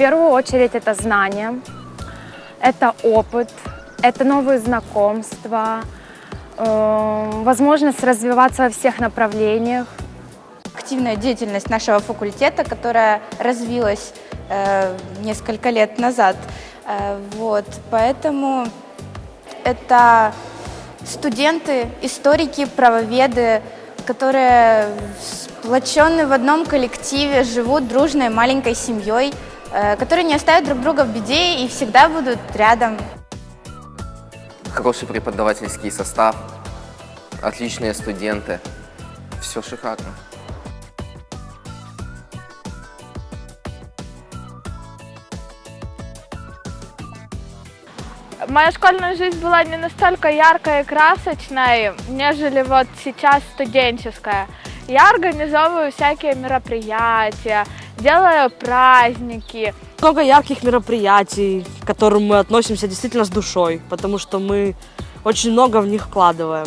первую очередь это знания, это опыт, это новые знакомства, э, возможность развиваться во всех направлениях. активная деятельность нашего факультета, которая развилась э, несколько лет назад. Э, вот, поэтому это студенты, историки, правоведы, которые сплочены в одном коллективе, живут дружной маленькой семьей, которые не оставят друг друга в беде и всегда будут рядом. Хороший преподавательский состав, отличные студенты. Все шикарно. Моя школьная жизнь была не настолько яркой и красочной, нежели вот сейчас студенческая. Я организовываю всякие мероприятия, делаю праздники. Много ярких мероприятий, к которым мы относимся действительно с душой, потому что мы очень много в них вкладываем.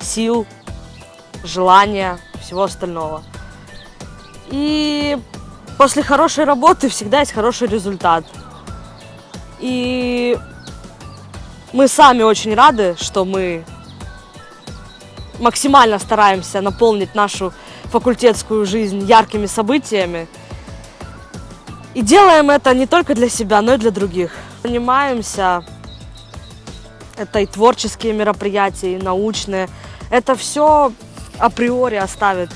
Сил, желания, всего остального. И после хорошей работы всегда есть хороший результат. И мы сами очень рады, что мы максимально стараемся наполнить нашу факультетскую жизнь яркими событиями. И делаем это не только для себя, но и для других. Занимаемся, это и творческие мероприятия, и научные. Это все априори оставит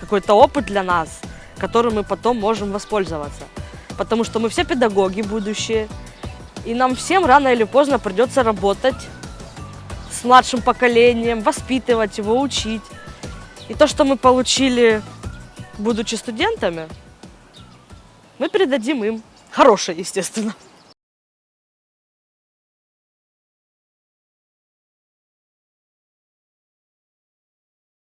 какой-то опыт для нас, которым мы потом можем воспользоваться. Потому что мы все педагоги будущие, и нам всем рано или поздно придется работать с младшим поколением, воспитывать его, учить. И то, что мы получили, будучи студентами, мы передадим им. Хорошее, естественно.